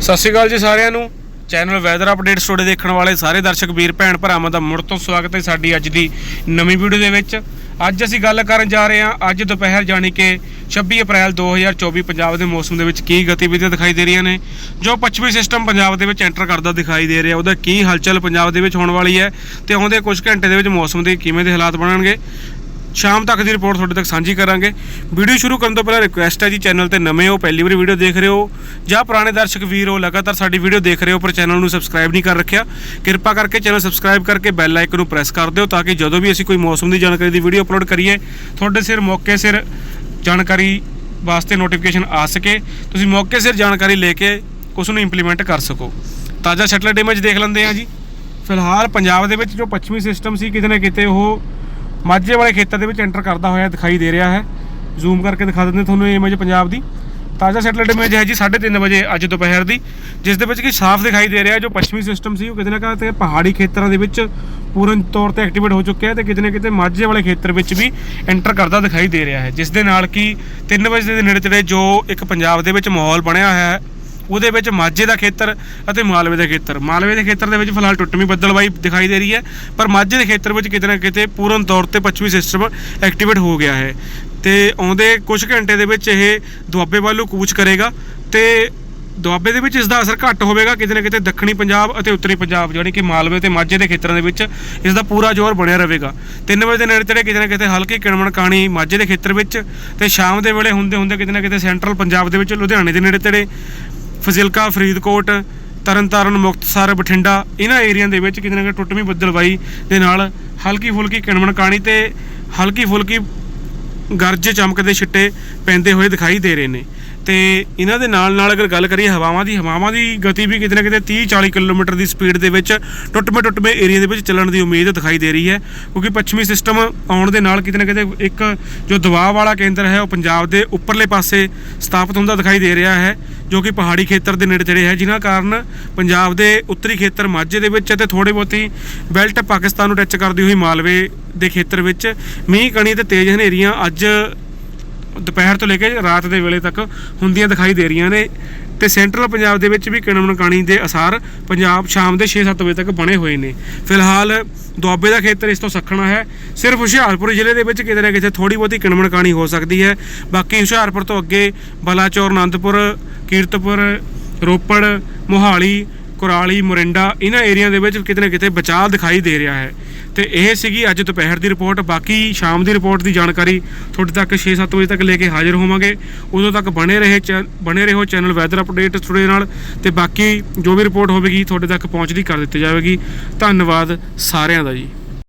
ਸਤਿ ਸ਼੍ਰੀ ਅਕਾਲ ਜੀ ਸਾਰਿਆਂ ਨੂੰ। ਚੈਨਲ ਵੈਦਰ ਅਪਡੇਟ ਸਟੋਰੀ ਦੇਖਣ ਵਾਲੇ ਸਾਰੇ ਦਰਸ਼ਕ ਵੀਰ, ਭੈਣ ਭਰਾਵਾਂ ਦਾ ਮੁੜ ਤੋਂ ਸਵਾਗਤ ਹੈ ਸਾਡੀ ਅੱਜ ਦੀ ਨਵੀਂ ਵੀਡੀਓ ਦੇ ਵਿੱਚ। ਅੱਜ ਅਸੀਂ ਗੱਲ ਕਰਨ ਜਾ ਰਹੇ ਹਾਂ, ਅੱਜ ਦੁਪਹਿਰ ਜਾਣੀ ਕਿ 26 ਅਪ੍ਰੈਲ 2024 ਪੰਜਾਬ ਦੇ ਮੌਸਮ ਦੇ ਵਿੱਚ ਕੀ ਗਤੀਵਿਧੀਆਂ ਦਿਖਾਈ ਦੇ ਰਹੀਆਂ ਨੇ, ਜੋ ਪੱਛਮੀ ਸਿਸਟਮ ਪੰਜਾਬ ਦੇ ਵਿੱਚ ਐਂਟਰ ਕਰਦਾ ਦਿਖਾਈ ਦੇ ਰਿਹਾ, ਉਹਦਾ ਕੀ ਹਲਚਲ ਪੰਜਾਬ ਦੇ ਵਿੱਚ ਹੋਣ ਵਾਲੀ ਹੈ ਤੇ ਆਉਂਦੇ ਕੁਝ ਘੰਟੇ ਦੇ ਵਿੱਚ ਮੌਸਮ ਦੇ ਕਿਵੇਂ ਦੇ ਹਾਲਾਤ ਬਣਨਗੇ। ਸ਼ਾਮ ਤੱਕ ਦੀ ਰਿਪੋਰਟ ਤੁਹਾਡੇ ਤੱਕ ਸਾਂਝੀ ਕਰਾਂਗੇ। ਵੀਡੀਓ ਸ਼ੁਰੂ ਕਰਨ ਤੋਂ ਪਹਿਲਾਂ ਰਿਕੁਐਸਟ ਹੈ ਜੀ, ਚੈਨਲ ਤੇ ਨਵੇਂ ਹੋ, ਪਹਿਲੀ ਵਾਰੀ ਵੀਡੀਓ ਦੇਖ ਰਹੇ ਹੋ, ਜਾਂ ਪੁਰਾਣੇ ਦਰਸ਼ਕ ਵੀਰ ਹੋ, ਲਗਾਤਾਰ ਸਾਡੀ ਵੀਡੀਓ ਦੇਖ ਰਹੇ ਹੋ, ਪਰ ਚੈਨਲ ਨੂੰ ਸਬਸਕ੍ਰਾਈਬ ਨਹੀਂ ਕਰ ਰੱਖਿਆ, ਕਿਰਪਾ ਕਰਕੇ ਚੈਨਲ ਸਬਸਕ੍ਰਾਈਬ ਕਰਕੇ ਬੈਲ ਆਈਕਨ ਨੂੰ ਪ੍ਰੈਸ ਕਰ ਦਿਓ, ਤਾਂ ਕਿ ਜਦੋਂ ਵੀ ਅਸੀਂ ਕੋਈ ਮੌਸਮ ਦੀ ਜਾਣਕਾਰੀ ਦੀ ਵੀਡੀਓ ਅਪਲੋਡ ਕਰੀਏ, ਤੁਹਾਡੇ ਸਿਰ ਮੌਕੇ ਸਿਰ ਜਾਣਕਾਰੀ ਵਾਸਤੇ ਨੋਟੀਫਿਕੇਸ਼ਨ ਆ ਸਕੇ। ਤੁਸੀਂ ਮੌਕੇ ਸਿਰ ਜਾਣਕਾਰੀ ਲੈ ਕੇ ਉਸ ਨੂੰ ਇੰਪਲੀਮੈਂਟ ਕਰ ਸਕੋ। ਤਾਜ਼ਾ ਸੈਟਲਾਈਟ ਇਮੇਜ ਦੇਖ ਲੈਂਦੇ ਹਾਂ ਜੀ। ਫਿਲਹਾਲ ਪੰਜਾਬ ਦੇ ਵਿੱਚ ਜੋ ਪੱਛਮੀ ਸਿਸਟਮ ਸੀ, ਕਿਤੇ ਨਾ ਕਿਤੇ ਉਹ ਮਾਝੇ ਵਾਲੇ ਖੇਤਰ ਦੇ ਵਿੱਚ ਐਂਟਰ ਕਰਦਾ ਹੋਇਆ ਦਿਖਾਈ ਦੇ ਰਿਹਾ ਹੈ। ਜ਼ੂਮ ਕਰਕੇ ਦਿਖਾ ਦਿੰਦੇ ਤੁਹਾਨੂੰ ਇਹ ਇਮੇਜ ਪੰਜਾਬ ਦੀ। ਤਾਜ਼ਾ ਸੈਟਲਾਈਟ ਇਮੇਜ ਹੈ ਜੀ 3:30 ਵਜੇ ਅੱਜ ਦੁਪਹਿਰ ਦੀ, ਜਿਸ ਦੇ ਵਿੱਚ ਕਿ ਸਾਫ਼ ਦਿਖਾਈ ਦੇ ਰਿਹਾ ਜੋ ਪੱਛਮੀ ਸਿਸਟਮ ਸੀ, ਉਹ ਕਿਤੇ ਨਾ ਕਿਤੇ ਪਹਾੜੀ ਖੇਤਰਾਂ ਦੇ ਵਿੱਚ ਪੂਰਨ ਤੌਰ ਤੇ ਐਕਟੀਵੇਟ ਹੋ ਚੁੱਕਿਆ ਹੈ ਤੇ ਕਿਤੇ ਨਾ ਕਿਤੇ ਮਾਝੇ ਵਾਲੇ ਖੇਤਰ ਵਿੱਚ ਵੀ ਐਂਟਰ ਕਰਦਾ ਦਿਖਾਈ ਦੇ ਰਿਹਾ ਹੈ। ਜਿਸ ਦੇ ਨਾਲ ਕਿ 3 ਵਜੇ ਦੇ ਨੇੜੇ ਤੇੜੇ ਜੋ ਇੱਕ ਪੰਜਾਬ ਦੇ ਵਿੱਚ ਮਾਹੌਲ ਬਣਿਆ ਹੋਇਆ ਹੈ ਉਹਦੇ ਵਿੱਚ ਮਾਝੇ ਦਾ ਖੇਤਰ ਅਤੇ ਮਾਲਵੇ ਦਾ ਖੇਤਰ। ਮਾਲਵੇ ਦੇ ਖੇਤਰ ਦੇ ਵਿੱਚ ਫਿਲਹਾਲ ਟੁੱਟਵੀਂ ਬੱਦਲਬਾਈ ਦਿਖਾਈ ਦੇ ਰਹੀ ਹੈ, ਪਰ ਮਾਝੇ ਦੇ ਖੇਤਰ ਵਿੱਚ ਕਿਤੇ ਨਾ ਕਿਤੇ ਪੂਰਨ ਤੌਰ ਤੇ ਪੱਛਮੀ ਸਿਸਟਮ ਐਕਟੀਵੇਟ ਹੋ ਗਿਆ ਹੈ। ਤੇ ਆਉਂਦੇ ਕੁਝ ਘੰਟੇ ਦੇ ਵਿੱਚ ਇਹ ਦੁਆਬੇ ਵੱਲੋਂ ਕੂਚ ਕਰੇਗਾ ਤੇ ਦੁਆਬੇ ਦੇ ਵਿੱਚ ਇਸ ਦਾ ਅਸਰ ਘੱਟ ਹੋਵੇਗਾ। ਕਿਤੇ ਨਾ ਕਿਤੇ ਦੱਖਣੀ ਪੰਜਾਬ ਅਤੇ ਉੱਤਰੀ ਪੰਜਾਬ ਜਾਣੀ ਕਿ ਮਾਲਵੇ ਤੇ ਮਾਝੇ ਦੇ ਖੇਤਰਾਂ ਦੇ ਵਿੱਚ ਇਸ ਦਾ ਪੂਰਾ ਜ਼ੋਰ ਬਣਿਆ ਰਹੇਗਾ। 3 ਵਜੇ ਦੇ ਨੇੜੇ ਤੇੜੇ ਕਿਤੇ ਨਾ ਕਿਤੇ ਹਲਕੀ ਕਿਣਮਣ ਕਾਣੀ ਮਾਝੇ ਦੇ ਖੇਤਰ ਵਿੱਚ ਤੇ ਸ਼ਾਮ ਦੇ ਵੇਲੇ ਹੁੰਦੇ ਹੁੰਦੇ ਕਿਤੇ ਨਾ ਕਿਤੇ ਸੈਂਟਰਲ ਪੰਜਾਬ ਦੇ ਵਿੱਚ ਲੁਧਿਆਣੇ ਦੇ ਨੇੜੇ ਤੇੜੇ ਫਜ਼ਿਲਕਾ, ਫਰੀਦਕੋਟ, ਤਰਨਤਾਰਨ, ਮੁਕਤਸਰ, ਬਠਿੰਡਾ, ਇਹਨਾਂ ਏਰੀਆ ਦੇ ਵਿੱਚ ਕਿਤੇ ਨਾ ਕਿਤੇ ਟੁੱਟਵੀਂ ਬੱਦਲਬਾਈ ਦੇ ਨਾਲ ਹਲਕੀ ਫੁਲਕੀ ਕਿਣਮਣ ਕਾਣੀ ਤੇ ਹਲਕੀ ਫੁਲਕੀ ਗਰਜ ਚਮਕਦੇ ਛਿੱਟੇ ਪੈਂਦੇ ਹੋਏ ਦਿਖਾਈ ਦੇ ਰਹੇ ਨੇ। ਤੇ ਇਹਨਾਂ ਦੇ ਨਾਲ ਨਾਲ ਅਗਰ ਗੱਲ ਕਰੀਏ ਹਵਾਵਾਂ ਦੀ ਹਵਾਵਾਂ ਦੀ ਗਤੀ ਵੀ ਕਿਤੇ ਨਾ ਕਿਤੇ 30 40 ਕਿਲੋਮੀਟਰ ਦੀ ਸਪੀਡ ਦੇ ਵਿੱਚ ਟੁੱਟਵੇਂ ਟੁੱਟਵੇਂ ਏਰੀਆ ਦੇ ਵਿੱਚ ਚੱਲਣ ਦੀ ਉਮੀਦ ਦਿਖਾਈ ਦੇ ਰਹੀ ਹੈ, ਕਿਉਂਕਿ ਪੱਛਮੀ ਸਿਸਟਮ ਆਉਣ ਦੇ ਨਾਲ ਕਿਤੇ ਨਾ ਕਿਤੇ ਇੱਕ ਜੋ ਦਬਾਅ ਵਾਲਾ ਕੇਂਦਰ ਹੈ, ਉਹ ਪੰਜਾਬ ਦੇ ਉੱਪਰਲੇ ਪਾਸੇ ਸਥਾਪਿਤ ਹੁੰਦਾ ਦਿਖਾਈ ਦੇ ਰਿਹਾ ਹੈ। ਜੋ ਕਿ ਪਹਾੜੀ ਖੇਤਰ ਦੇ ਨੇੜੇ ਤੇੜੇ ਹੈ, ਜਿਨ੍ਹਾਂ ਕਾਰਨ ਪੰਜਾਬ ਦੇ ਉੱਤਰੀ ਖੇਤਰ ਮਾਝੇ ਦੇ ਵਿੱਚ ਅਤੇ ਥੋੜੀ ਬਹੁਤੀ ਬੈਲਟ ਪਾਕਿਸਤਾਨ ਨੂੰ ਟੱਚ ਕਰਦੀ ਹੋਈ ਮਾਲਵੇ ਦੇ ਖੇਤਰ ਵਿੱਚ ਮੀਂਹ, ਕਣੀ ਤੇ ਤੇਜ਼ ਹਨੇਰੀਆਂ ਅੱਜ ਦੁਪਹਿਰ ਤੋਂ ਲੈ ਕੇ ਰਾਤ ਦੇ ਵੇਲੇ ਤੱਕ ਹੁੰਦੀਆਂ ਦਿਖਾਈ ਦੇ ਰਹੀਆਂ ਨੇ ਤੇ ਸੈਂਟਰਲ ਪੰਜਾਬ ਦੇ ਵਿੱਚ ਵੀ ਕਿਣਮਣ ਕਾਣੀ ਦੇ ਅਸਾਰ ਪੰਜਾਬ ਸ਼ਾਮ ਦੇ 6-7 ਵਜੇ ਤੱਕ ਬਣੇ ਹੋਏ ਨੇ। ਫਿਲਹਾਲ ਦੁਆਬੇ ਦਾ ਖੇਤਰ ਇਸ ਤੋਂ ਸੱਖਣਾ ਹੈ। ਸਿਰਫ ਹੁਸ਼ਿਆਰਪੁਰ ਜ਼ਿਲ੍ਹੇ ਦੇ ਵਿੱਚ ਕਿਤੇ ਨਾ ਕਿਤੇ ਥੋੜੀ ਬਹੁਤੀ ਕਿਣਮਣਕਾਣੀ ਹੋ ਸਕਦੀ ਹੈ। ਬਾਕੀ ਹੁਸ਼ਿਆਰਪੁਰ ਤੋਂ ਅੱਗੇ ਬਲਾਚੌਰ, ਅਨੰਦਪੁਰ ਕੀਰਤਪੁਰ, ਰੋਪੜ, ਮੋਹਾਲੀ, ਕੁਰਾਲੀ, ਮੋਰਿੰਡਾ, ਇਹਨਾਂ ਏਰੀਆ ਦੇ ਵਿੱਚ ਕਿਤੇ ਨਾ ਕਿਤੇ ਬਚਾਅ ਦਿਖਾਈ ਦੇ ਰਿਹਾ ਹੈ। ਤੇ ਇਹ ਸੀਗੀ ਅੱਜ ਦੁਪਹਿਰ ਦੀ ਰਿਪੋਰਟ। ਬਾਕੀ ਸ਼ਾਮ ਦੀ ਰਿਪੋਰਟ ਦੀ ਜਾਣਕਾਰੀ ਤੁਹਾਡੇ ਤੱਕ 6-7 ਵਜੇ ਤੱਕ ਲੈ ਕੇ ਹਾਜ਼ਰ ਹੋਵਾਂਗੇ। ਉਦੋਂ ਤੱਕ ਬਣੇ ਰਹੇ ਚੈ- ਬਣੇ ਰਹੋ ਚੈਨਲ ਵੈਦਰ ਅਪਡੇਟ ਸਟੂਡੀਓ ਨਾਲ। ਤੇ ਬਾਕੀ ਜੋ ਵੀ ਰਿਪੋਰਟ ਹੋਵੇਗੀ ਤੁਹਾਡੇ ਤੱਕ ਪਹੁੰਚਦੀ ਕਰ ਦਿੱਤੀ ਜਾਵੇਗੀ। ਧੰਨਵਾਦ ਸਾਰਿਆਂ ਦਾ ਜੀ।